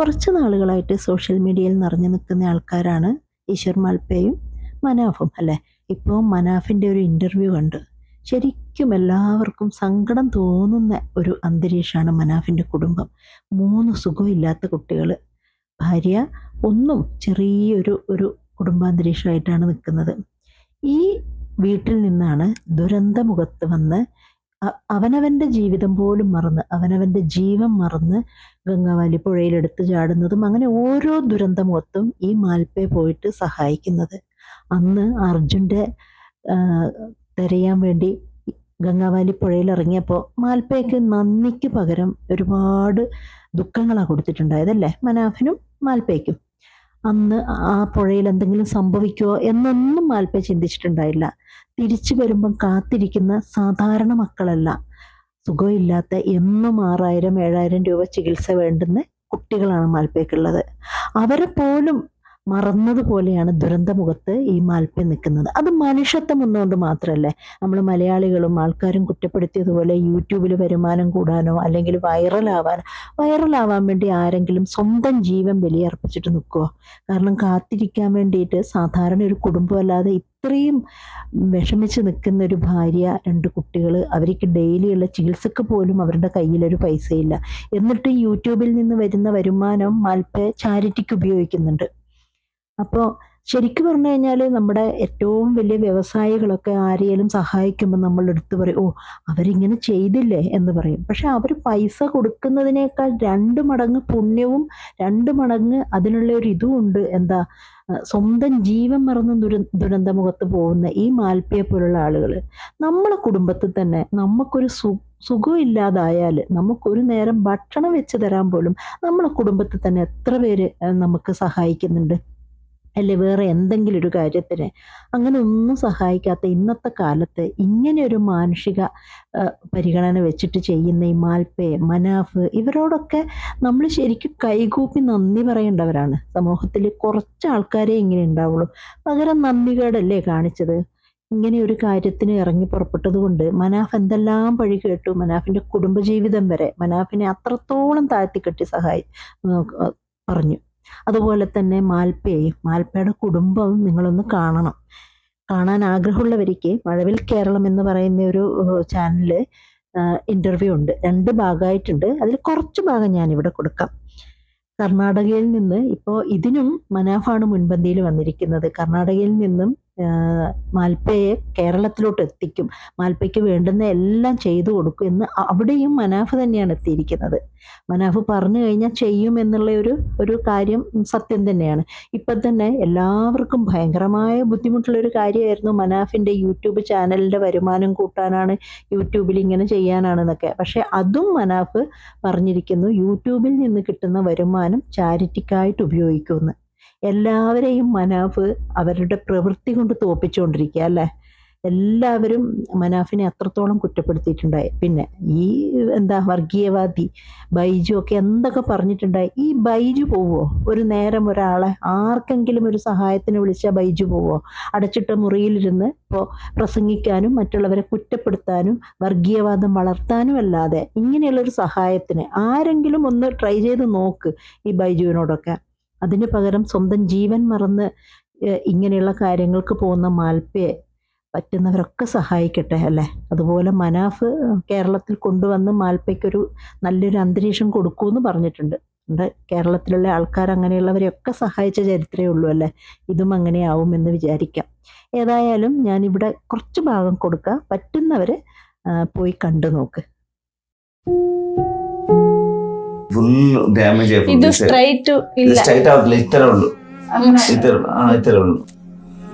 കുറച്ച് നാളുകളായിട്ട് സോഷ്യൽ മീഡിയയിൽ നിറഞ്ഞു നിൽക്കുന്ന ആൾക്കാരാണ് ഈശ്വർ മാൽപ്പയും മനാഫും അല്ലേ? ഇപ്പോൾ മനാഫിന്റെ ഒരു ഇന്റർവ്യൂ കണ്ട്. ശരിക്കും എല്ലാവർക്കും സങ്കടം തോന്നുന്ന ഒരു അന്തരീക്ഷമാണ് മനാഫിന്റെ കുടുംബം. മൂന്ന് സുഖമില്ലാത്ത കുട്ടികൾ ഭാര്യ ഒന്നും ചെറിയൊരു ഒരു കുടുംബാന്തരീക്ഷമായിട്ടാണ് നിൽക്കുന്നത്. ഈ വീട്ടിൽ നിന്നാണ് ദുരന്തമുഖത്ത് വന്ന് അവനവന്റെ ജീവിതം പോലും മറന്ന് അവനവന്റെ ജീവൻ മറന്ന് ഗംഗാവാലി പുഴയിലെടുത്ത് ചാടുന്നതും അങ്ങനെ ഓരോ ദുരന്തമൊത്തും ഈ മാൽപ്പയെ പോയിട്ട് സഹായിക്കുന്നത്. അന്ന് അർജുന്റെ തിരയാൻ വേണ്ടി ഗംഗാവാലി പുഴയിൽ ഇറങ്ങിയപ്പോൾ മാൽപ്പയ്ക്ക് നന്ദിക്ക് പകരം ഒരുപാട് ദുഃഖങ്ങളാണ് കൊടുത്തിട്ടുണ്ടായതല്ലേ മനാഫിനും മാൽപ്പയ്ക്കും അന്ന് ആ പുഴയിൽ എന്തെങ്കിലും സംഭവിക്കുമോ എന്നൊന്നും മാൽപ്പ ചിന്തിച്ചിട്ടുണ്ടായില്ല. തിരിച്ചു വരുമ്പം കാത്തിരിക്കുന്ന സാധാരണ മക്കളല്ല. സുഖമില്ലാത്ത എന്നും ആറായിരം ഏഴായിരം രൂപ ചികിത്സ വേണ്ടുന്ന കുട്ടികളാണ് മാൽപ്പയ്ക്കുള്ളത് അവരെ പോലും മറന്നതുപോലെയാണ് ദുരന്തമുഖത്ത് ഈ മാൽപ്പ നിൽക്കുന്നത്. അത് മനുഷ്യത്വം ഒന്നുകൊണ്ട് മാത്രമല്ലേ നമ്മൾ മലയാളികളും ആൾക്കാരും കുറ്റപ്പെടുത്തിയതുപോലെ യൂട്യൂബിൽ വരുമാനം കൂടാനോ അല്ലെങ്കിൽ വൈറലാവാനോ വൈറലാവാൻ വേണ്ടി ആരെങ്കിലും സ്വന്തം ജീവൻ ബലിയർപ്പിച്ചിട്ട് നിൽക്കുമോ കാരണം കാത്തിരിക്കാൻ വേണ്ടിയിട്ട് സാധാരണ ഒരു കുടുംബമല്ലാതെ ഇത്രയും വിഷമിച്ച് നിൽക്കുന്ന ഒരു ഭാര്യ രണ്ട് കുട്ടികൾ അവർക്ക് ഡെയിലിയുള്ള ചികിത്സക്ക് പോലും അവരുടെ കയ്യിലൊരു പൈസയില്ല. എന്നിട്ട് യൂട്യൂബിൽ നിന്ന് വരുന്ന വരുമാനം മാൽപ്പ ചാരിറ്റിക്ക് ഉപയോഗിക്കുന്നുണ്ട്. അപ്പോൾ ശരിക്കും പറഞ്ഞു കഴിഞ്ഞാൽ നമ്മുടെ ഏറ്റവും വലിയ വ്യവസായികളൊക്കെ ആരെയും സഹായിക്കുമ്പോൾ നമ്മൾ എടുത്തു പറയും ഓ അവരിങ്ങനെ ചെയ്തില്ലേ? എന്ന് പറയും. പക്ഷെ അവർ പൈസ കൊടുക്കുന്നതിനേക്കാൾ രണ്ട് മടങ്ങ് പുണ്യവും രണ്ട് മടങ്ങ് അതിനുള്ള ഒരു ഇതും ഉണ്ട്. എന്താ സ്വന്തം ജീവൻ മറന്ന് ദുര ദുരന്തമുഖത്ത് പോകുന്ന ഈ മാൽപ്പയെ പോലുള്ള ആളുകൾ നമ്മളെ കുടുംബത്തിൽ തന്നെ നമുക്കൊരു സു സുഖമില്ലാതായാൽ നമുക്കൊരു നേരം ഭക്ഷണം വെച്ച് തരാൻ പോലും നമ്മളെ കുടുംബത്തിൽ തന്നെ എത്ര പേര് നമുക്ക് സഹായിക്കുന്നുണ്ട്? അല്ലെ വേറെ എന്തെങ്കിലും ഒരു കാര്യത്തിന് അങ്ങനെ ഒന്നും സഹായിക്കാത്ത ഇന്നത്തെ കാലത്ത് ഇങ്ങനെ ഒരു മാനുഷിക പരിഗണന വെച്ചിട്ട് ചെയ്യുന്ന ഈ മാൽപ്പെ മനാഫ് ഇവരോടൊക്കെ നമ്മൾ ശരിക്കും കൈകൂപ്പി നന്ദി പറയേണ്ടവരാണ്. സമൂഹത്തിൽ കുറച്ച് ആൾക്കാരെ ഇങ്ങനെ ഉണ്ടാവുള്ളൂ. പകരം നന്ദികേടല്ലേ കാണിച്ചത്? ഇങ്ങനെ ഒരു കാര്യത്തിന് ഇറങ്ങി പുറപ്പെട്ടത് കൊണ്ട് മനാഫ് എന്തെല്ലാം പഴി കേട്ടു. മനാഫിന്റെ കുടുംബജീവിതം വരെ മനാഫിനെ അത്രത്തോളം താഴ്ത്തിക്കെട്ടി സഹായി പറഞ്ഞു. അതുപോലെ തന്നെ മാൽപ്പയെയും മാൽപ്പയുടെ കുടുംബവും നിങ്ങളൊന്ന് കാണണം. കാണാൻ ആഗ്രഹമുള്ളവർക്ക് മഴവിൽ കേരളം എന്ന് പറയുന്ന ഒരു ചാനലിൽ ഇന്റർവ്യൂ ഉണ്ട്. രണ്ട് ഭാഗമായിട്ടുണ്ട്. അതിൽ കുറച്ച് ഭാഗം ഞാൻ ഇവിടെ കൊടുക്കാം. കർണാടകയിൽ നിന്ന് ഇപ്പോൾ ഇതിനും മനാഫാണ് മുൻപന്തിയിൽ വന്നിരിക്കുന്നത്. കർണാടകയിൽ നിന്നും മാൽപ്പയെ കേരളത്തിലോട്ട് എത്തിക്കും. മാൽപ്പയ്ക്ക് വേണ്ടുന്ന എല്ലാം ചെയ്തു കൊടുക്കും എന്ന് അവിടെയും മനാഫ് തന്നെയാണ് എത്തിയിരിക്കുന്നത്. മനാഫ് പറഞ്ഞു കഴിഞ്ഞാൽ ചെയ്യും എന്നുള്ള ഒരു ഒരു കാര്യം സത്യം തന്നെയാണ്. ഇപ്പം തന്നെ എല്ലാവർക്കും ഭയങ്കരമായ ബുദ്ധിമുട്ടുള്ള ഒരു കാര്യമായിരുന്നു മനാഫിന്റെ യൂട്യൂബ് ചാനലിന്റെ വരുമാനം കൂട്ടാനാണ് യൂട്യൂബിൽ ഇങ്ങനെ ചെയ്യാനാണെന്നൊക്കെ. പക്ഷേ അതും മനാഫ് പറഞ്ഞിരിക്കുന്നു യൂട്യൂബിൽ നിന്ന് കിട്ടുന്ന വരുമാനം ചാരിറ്റിക്കായിട്ട് ഉപയോഗിക്കുമെന്ന്. എല്ലാവരെയും മനാഫ് അവരുടെ പ്രവൃത്തി കൊണ്ട് തോപ്പിച്ചുകൊണ്ടിരിക്കുക അല്ലേ? എല്ലാവരും മനാഫിനെ അത്രത്തോളം കുറ്റപ്പെടുത്തിയിട്ടുണ്ടായി. പിന്നെ ഈ എന്താ വർഗീയവാദി ബൈജു ഒക്കെ എന്തൊക്കെ പറഞ്ഞിട്ടുണ്ടായി? ഈ ബൈജു പോവോ? ഒരു നേരം ഒരാളെ ആർക്കെങ്കിലും ഒരു സഹായത്തിന് വിളിച്ചാൽ ബൈജു പോവോ? അടച്ചിട്ട മുറിയിലിരുന്ന് ഇപ്പോൾ പ്രസംഗിക്കാനും മറ്റുള്ളവരെ കുറ്റപ്പെടുത്താനും വർഗീയവാദം വളർത്താനും അല്ലാതെ ഇങ്ങനെയുള്ളൊരു സഹായത്തിന് ആരെങ്കിലും ഒന്ന് ട്രൈ ചെയ്ത് നോക്ക് ഈ ബൈജുവിനോടൊക്കെ. അതിന് പകരം സ്വന്തം ജീവൻ മറന്ന് ഇങ്ങനെയുള്ള കാര്യങ്ങൾക്ക് പോകുന്ന മാൽപ്പയെ പറ്റുന്നവരൊക്കെ സഹായിക്കട്ടെ അല്ലേ? അതുപോലെ മനാഫ് കേരളത്തിൽ കൊണ്ടുവന്ന് മാൽപ്പയ്ക്കൊരു നല്ലൊരു അന്തരീക്ഷം കൊടുക്കുമെന്ന് പറഞ്ഞിട്ടുണ്ട്. കേരളത്തിലുള്ള ആൾക്കാർ അങ്ങനെയുള്ളവരെയൊക്കെ സഹായിച്ച ചരിത്രമേ ഉള്ളൂ അല്ലേ? ഇതും അങ്ങനെയാവും എന്ന് വിചാരിക്കാം. ഏതായാലും ഞാനിവിടെ കുറച്ച് ഭാഗം കൊടുക്കുക പറ്റുന്നവരെ പോയി കണ്ടു നോക്ക് ഫുൾ ഡാമേജ് ഇത് സ്ട്രൈറ്റ് ഇല്ല. സ്ട്രൈറ്റ് ഇത്രേ ഉള്ളൂ ഇത്ര ആ ഇത്രേ ഉള്ളൂ